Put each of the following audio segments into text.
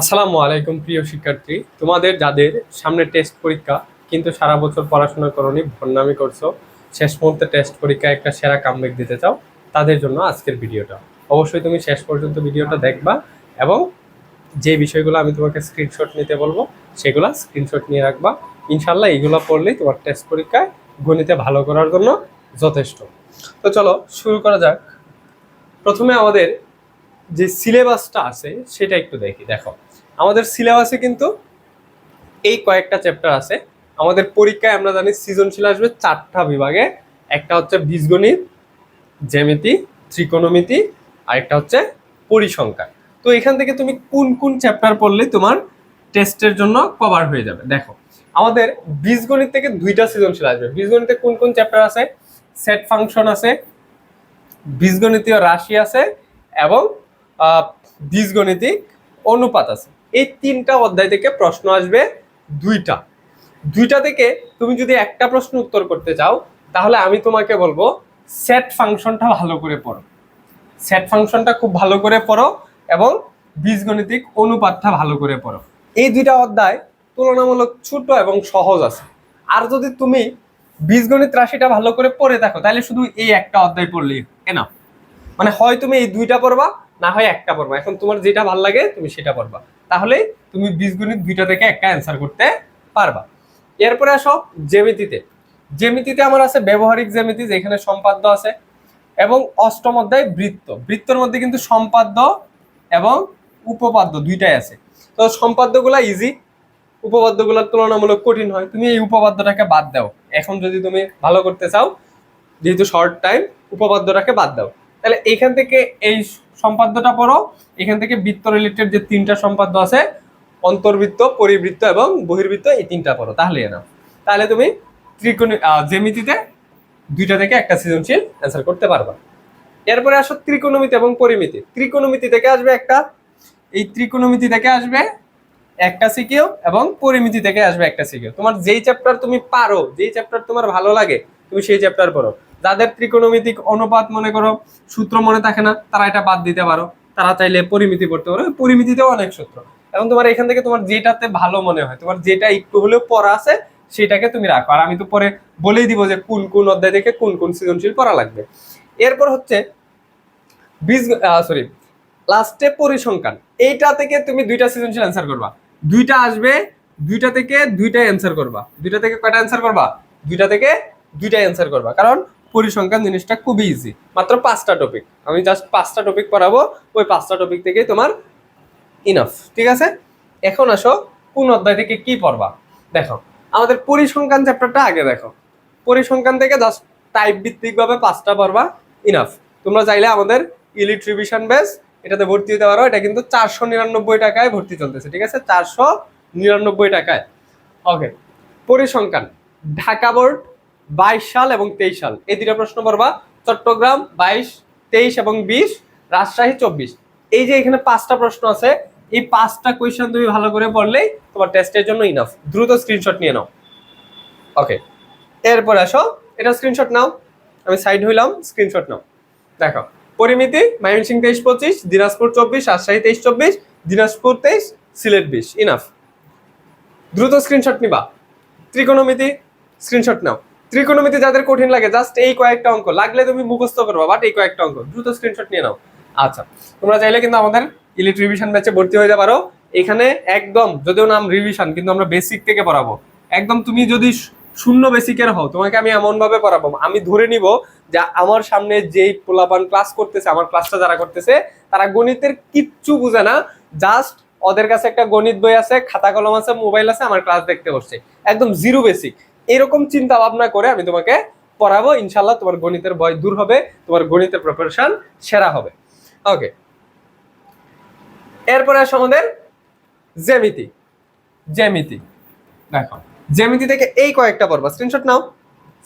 আসসালামু আলাইকুম, প্রিয় শিক্ষার্থী। তোমাদের যাদের সামনে টেস্ট পরীক্ষা, কিন্তু সারা বছর পড়াশোনা করনি ভন্নামি করছ, শেষ মুহূর্তে টেস্ট পরীক্ষায় একটা সেরা কামব্যাক দিতে চাও, তাদের জন্য আজকের ভিডিওটা। অবশ্যই তুমি শেষ পর্যন্ত ভিডিওটা দেখবা এবং যে বিষয়গুলো আমি তোমাকে স্ক্রিনশট নিতে বলব, সেগুলো স্ক্রিনশট নিয়ে রাখবা। ইনশাল্লাহ এইগুলো পড়লেই তোমার টেস্ট পরীক্ষায় গণিতে ভালো করার জন্য যথেষ্ট। তো চলো, শুরু করা যাক। প্রথমে আমাদের যে সিলেবাসটা আছে, সেটা একটু দেখি, দেখো। আমাদের সিলেবাসে কিন্তু এই কয়েকটা চ্যাপ্টার আছে। আমাদের পরীক্ষায় আমরা জানি সৃজনশীল আসবে চারটা বিভাগে। একটা হচ্ছে বীজগণিত, জ্যামিতি, ত্রিকোণমিতি, আর একটা হচ্ছে পরিসংখ্যান তো এখান থেকে তুমি কোন কোন চ্যাপ্টার পড়লে তোমার টেস্টের জন্য কভার হয়ে যাবে। দেখো, আমাদের বীজগণিত থেকে দুইটা সৃজনশীল আসবে। বীজগণিতে কোন কোন চ্যাপ্টার আছে? সেট ফাংশন আছে, বীজগণিতীয় রাশি আছে, এবং বীজগণিতিক অনুপাত আছে। এই তিনটা অধ্যায় থেকে প্রশ্ন আসবে দুইটা। দুইটা থেকে তুমি যদি একটা প্রশ্ন উত্তর করতে চাও, তাহলে আমি তোমাকে বলব সেট ফাংশনটা ভালো করে পড়ো। সেট ফাংশনটা খুব ভালো করে পড়ো এবং বীজগণিতিক অনুপাতটা ভালো করে পড়ো। এই দুইটা অধ্যায় তুলনামূলক ছোট এবং সহজ আছে। আর যদি তুমি বীজগণিত রাশিটা ভালো করে পড়ে থাকো, তাহলে শুধু এই একটা অধ্যায় পড়লেই এনা মানে হয় তুমি এই দুইটা পড়বা, না হয় একটা পড়বা। এখন তোমার যেটা ভালো লাগে, তুমি সেটা পড়বা। তাহলে তুমি বীজগণিত দুইটা থেকে একটা অ্যান্সার করতে পারবা। এরপরে আসো জ্যামিতিতে। জ্যামিতিতে আমার আছে ব্যবহারিক জ্যামিতি, যেখানে সম্পাদ্য আছে, এবং অষ্টম অধ্যায় বৃত্ত। বৃত্তর মধ্যে কিন্তু সম্পাদ্য এবং উপপাদ্য দুইটাই আছে। তো সম্পাদ্যগুলা ইজি উপপাদ্যগুলো তুলনামূলক কঠিন হয়। তুমি এই উপপাদ্যটাকে বাদ দাও। এখন যদি তুমি ভালো করতে চাও, যেহেতু শর্ট টাইম উপপাদ্যটাকে বাদ দাও। তাহলে এখান থেকে এই সম্পাদ্যটা পড়ো। এখান থেকে বৃত্ত রিলেটেড যে তিনটা সম্পাদ্য আছে, অন্তর্বৃত্ত, পরিবৃত্ত এবং বহির্বৃত্ত, এই তিনটা পড়ো তাহলে না তাহলে তুমি ত্রিকোণ জ্যামিতিতে দুইটা থেকে একটা সৃজনশীল অ্যান্সার করতে পারবা। এরপরে আসো ত্রিকোণমিতি এবং পরিমিতি। ত্রিকোণমিতি থেকে আসবে একটা, এই ত্রিকোণমিতি থেকে আসবে একটা সিকিউ এবং পরিমিতি থেকে আসবে একটা সিকিউ। তোমার যেই চ্যাপ্টার তুমি পারো, যেই চ্যাপ্টার তোমার ভালো লাগে, তুমি সেই চ্যাপ্টার পড়ো। যাদের ত্রিকোণমিতিক অনুপাত, মনে করো, সূত্র মনে থাকে না, তারা এটা বাদ দিতে পারো। তারা চাইলে পরিমিতি পড়তে পারো। পরিমিতিতেও অনেক সূত্র। এবং তোমার এখান থেকে তোমার যেটাতে ভালো মনে হয়, তোমার যেটা একটু হলেও পড়া আছে, সেটাকে তুমি রাখো। আর আমি তো পরে বলেই দিব যে কোন কোন অধ্যায় থেকে কোন কোন সৃজনশীল পড়া লাগবে। এরপর হচ্ছে বীজ সরি লাস্টে পরিসংখ্যান। এইটা থেকে তুমি দুইটা সৃজনশীল অ্যান্সার করবা। দুইটা আসবে, দুইটা থেকে দুইটাই অ্যান্সার করবা। দুইটা থেকে কয়টা অ্যান্সার করবা? দুইটা থেকে দুইটাই অ্যান্সার করবা। কারণ পরিসংখ্যান জিনিসটা খুবই ইজি মাত্র পাঁচটা টপিক আমি জাস্ট পাঁচটা টপিক পড়াবো, ওই পাঁচটা টপিক থেকেই তোমার ইনাফ ঠিক আছে? এখন আসো, কোন অধ্যায় থেকে কি পড়বা? দেখো, আমাদের পরিসংখ্যান চ্যাপ্টারটা আগে দেখো। পরিসংখ্যান থেকে জাস্ট টাইপ ভিত্তিকভাবে পাঁচটা পড়বা ইনাফ তোমরা চাইলে আমাদের ইলিট রিভিশন বেস এটাতে ভর্তি হতে পারো। এটা কিন্তু চারশো নিরানব্বই টাকায় ভর্তি চলতেছে, ঠিক আছে? চারশো নিরানব্বই টাকায়। ওকে পরিসংখ্যান। ঢাকা বোর্ড বাইশ সাল এবং তেইশ সাল। এই দুটা প্রশ্ন পড়বা। চট্টগ্রাম বাইশ, তেইশ এবং বিশ, রাজশাহী চব্বিশ। এই যে এখানে পাঁচটা প্রশ্ন আছে, এই পাঁচটা কোয়েশ্চেন তুমি ভালো করে পড়লেই তোমার টেস্টের জন্য ইনাফ দ্রুত স্ক্রিনশট নিয়ে নাও। ওকে এরপর আসো। এটা স্ক্রিনশট নাও। আমি সাইড হইলাম স্ক্রিনশট নাও। দেখো। পরিমিতি, ময়মনসিংহ তেইশ পঁচিশ, দিনাজপুর চব্বিশ, রাজশাহী তেইশ চব্বিশ, দিনাজপুর তেইশ, সিলেট বিশ। ইনাফ দ্রুত স্ক্রিনশট নিবা। ত্রিকোণমিতি স্ক্রিনশট নাও। ত্রিকোণমিতি যাদের কঠিন লাগে জাস্ট এই কয়েকটা অঙ্ক। লাগলে তুমি মুখস্থ করবা বাট এই কয়েকটা অঙ্ক। দ্রুত স্ক্রিনশট নিয়ে নাও। আচ্ছা তোমরা চাইলে কিন্তু আমাদের ইলিট রিভিশন ব্যাচে ভর্তি হয়ে পারো এখানে একদম, যদিও নাম রিভিশন কিন্তু আমরা বেসিক থেকে পড়াবো। একদম তুমি যদি শূন্য বেসিকের হও, তোমাকে আমি এমন ভাবে পড়াবো। আমি ধরে নিব যে আমার সামনে যেই পোলাপান ক্লাস করতেছে, আমার ক্লাসটা যারা করতেছে, তারা গণিতের কিচ্ছু বুঝে না। জাস্ট ওদের কাছে একটা গণিত বই আছে, খাতা কলম আছে মোবাইল আছে, আমার ক্লাস দেখতে বসছে। একদম জিরো বেসিক এরকম চিন্তা ভাবনা করে আমি তোমাকে পড়াবো। ইনশাল্লাহ তোমার গণিতের ভয় দূর হবে, তোমার গণিতের প্রিপারেশন সেরা হবে। ওকে এরপরে আসো আমাদের জ্যামিতি। জ্যামিতি। দেখো, জ্যামিতি থেকে এই কয়েকটা পড়বা। স্ক্রিনশট নাও।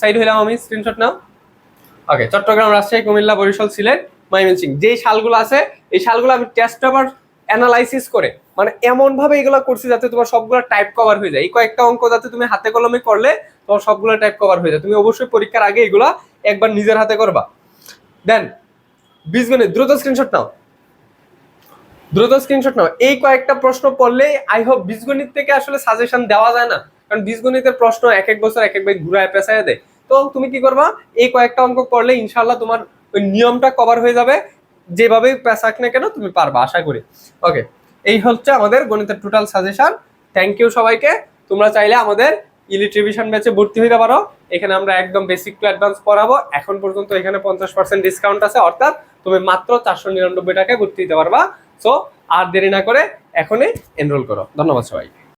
সাইড হইলাম আমি স্ক্রিনশট নাও। ওকে চট্টগ্রাম, রাজশাহী, কুমিল্লা, বরিশাল, সিলেট, ময়মনসিংহ। যেই শালগুলো আছে, এই শালগুলো আমি টেস্ট পেপার অ্যানালাইসিস করে। মানে এমন ভাবে এগুলো করছি যাতে তোমার সবগুলো টাইপ কভার হয়ে যায়। এই কয়েকটা অঙ্ক যাতে তুমি হাতে কলমে করলে তোমার সবগুলো টাইপ কভার হয়ে যায়। তুমি অবশ্যই পরীক্ষার আগে এগুলা একবার নিজের হাতে করবা। দেন বীজগণিত, দ্রুত স্ক্রিনশট নাও। দ্রুত স্ক্রিনশট নাও। এই কয়েকটা প্রশ্ন পড়লে আই হোপ বীজগণিত থেকে আসলে সাজেশন দেওয়া যায় না। কারণ বীজগণিতের প্রশ্ন এক এক বছর এক এক ভাই ঘুরায় পেঁচায় দেয়। তো তুমি কি করবা? এই কয়েকটা অঙ্ক পড়লে ইনশাল্লাহ তোমার ওই নিয়মটা কভার হয়ে যাবে। যেভাবেই পেঁচাক না কেন তুমি পারবা, আশা করি। ওকে এই হচ্ছে আমাদের গণিতের টোটাল সাজেশন থ্যাংক ইউ সবাইকে। তোমরা চাইলে আমাদের ইলেকট্রিবিউশন ব্যাচে ভর্তি হতে পারো। এখানে আমরা একদম বেসিক টু অ্যাডভান্স পড়াবো। এখন পর্যন্ত এখানে পঞ্চাশ পার্সেন্ট ডিসকাউন্ট আছে। অর্থাৎ তুমি মাত্র চারশো নিরানব্বই টাকায় ভর্তি হতে পারবা। সো আর দেরি না করে এখনই এনরোল করো। ধন্যবাদ সবাই